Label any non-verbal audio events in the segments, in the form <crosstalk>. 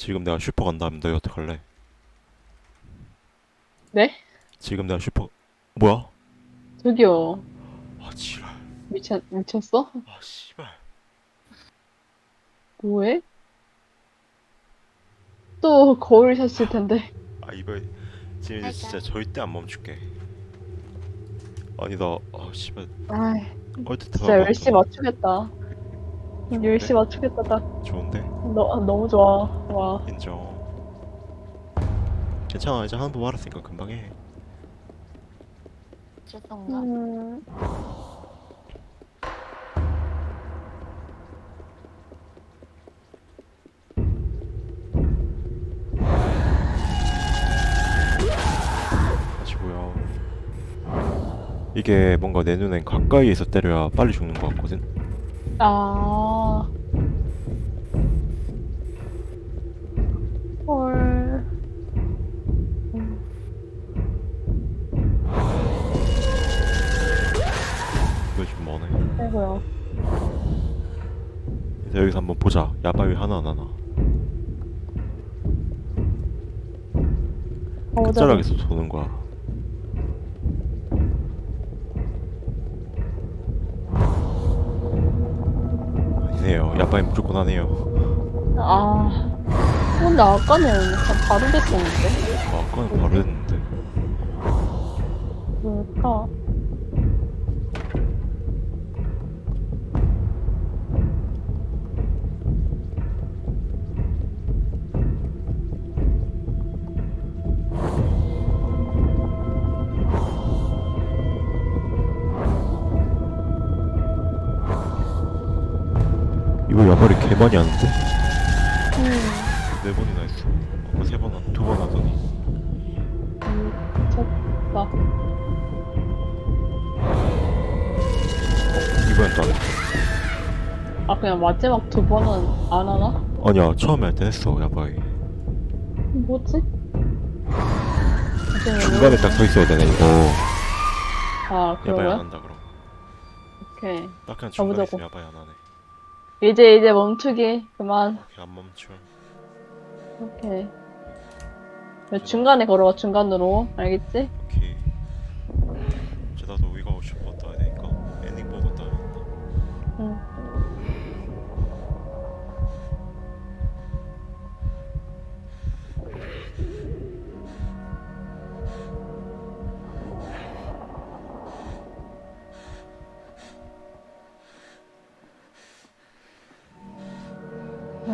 지금 내가 슈퍼 간다면 너희 어떡할래? 네? 지금 내가 슈퍼 뭐야? 저기요. 아 지랄 미쳤, 미쳤어? 아 씨발 뭐해? 또 거울 샀을 텐데. 아 이번 지금 이제 진짜 절대 안 멈출게 아니 나아 씨발 아이, 얼핏 진짜 열심히 맞추겠다. 열심히 맞추겠다. 나 좋은데? 너, 아, 너무 좋아. 와. 인정 괜찮아 이제 한번 알았으니까 금방 해 죄송합니다. 음, 이게 뭔가 내 눈엔 가까이에서 때려야 빨리 죽는 것 같거든? 아. 아이고요. 이제 여기서 한번 보자 야바위 하나 안 하나 가보자. 끝자락에서 도는 거야 아니네요 야바위 무조건 하네요 아. 근데 아까는 바로 됐었는데? 아, 아까는 바로 했는데 뭘까? 이거 야바리 개 많이 하는데? 음, 네 번이나 했어 아까 세 번, 두 번 하더니 음, 미쳤다. 이번엔 또 안 했어 아, 그냥 마지막 두 번은 안 하나? 아니야 처음에 할 때 했어 야바위 뭐지? 나중에 <laughs> 중간에 딱 서 있어야 되네 이거 아, 야바위 안 그러면? 한다 그럼 오케이. 딱 그냥 중간에 가보자고. 있으면 야바위 안 하네 이제, 이제 멈추기. 그만. 오케이 안 멈춰 오케이. 야, 중간에 걸어와, 중간으로. 알겠지? 오케이 이제 나도 위가 오고 싶어 떠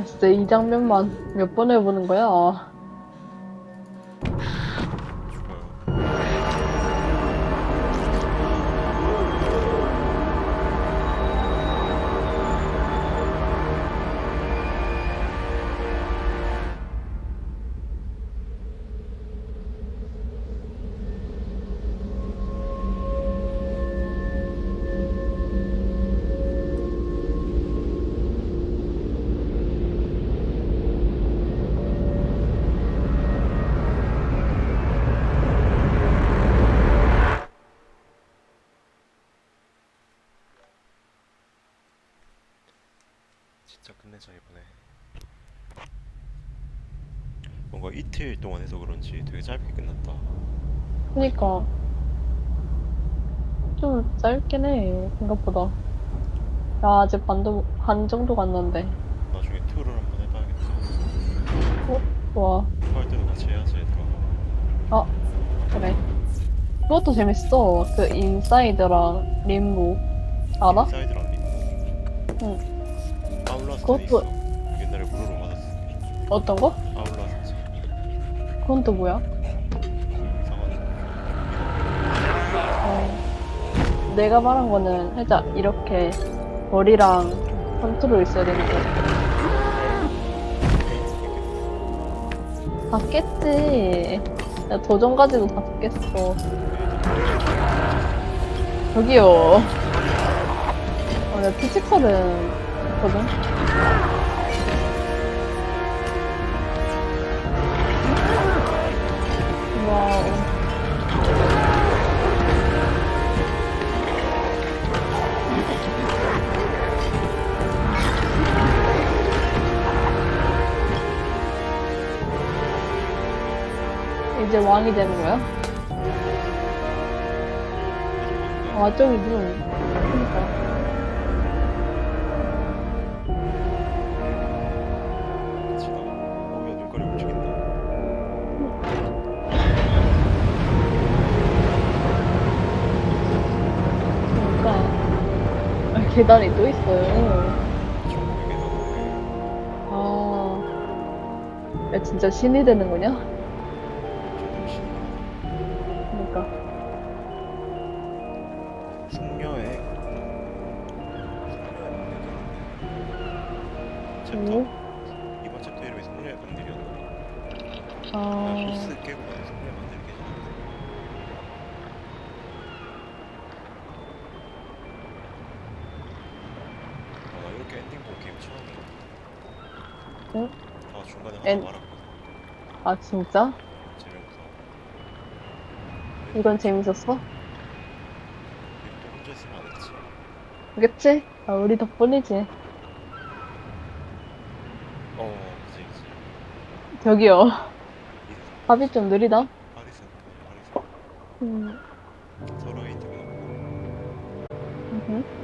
진짜 이 장면만 몇 번 해보는 거야? 진짜 끝내자 이번에 뭔가 이틀 동안 해서 그런지 되게 짧게 끝났다 그니까. 좀 짧긴 해, 생각보다. 나 아직 반도, 반 정도 갔는데. 나중에 투를 한번 해봐야겠다 좋아. 할 때도 같이 해야지 얘들아 어, 그래. 그것도 재밌어. 그 인사이드랑 림보. 알아? 인사이드랑 림보 응. 그것도- 있어 옛날에 무료로 받았어 어떤 거? 아울라스트 그건 또 뭐야? 이상한 어, 내가 말한 거는 살짝 이렇게 머리랑 컨트롤 있어야 되는 거. 다 깼지. 나 도전까지도 다 깼어. 저기요. 어, 나 피지컬은 싶거든. 와우. 이제 왕이 되는 거야? 아, 저기 누구 계단이 또 있어요. 아. 야, 진짜 신이 되는 거냐? 그러니까. 숙녀의 챕터 오? 이번 챕터 이름이 숙녀의 방들이었나 아. 보스 깨고 나서 숙녀의 계셨는데 아, 나 이렇게 엔딩 본 게임 처음이야 응? 다 중간에 하나 엔- 말았거든 아, 진짜? 재미없어 이건 재밌었어? 또 혼자 있으면 안 했지 그치? 아, 우리 덕분이지. 어 그치 그치 저기요. 합이 좀 느리다? 서로의 인터뷰 음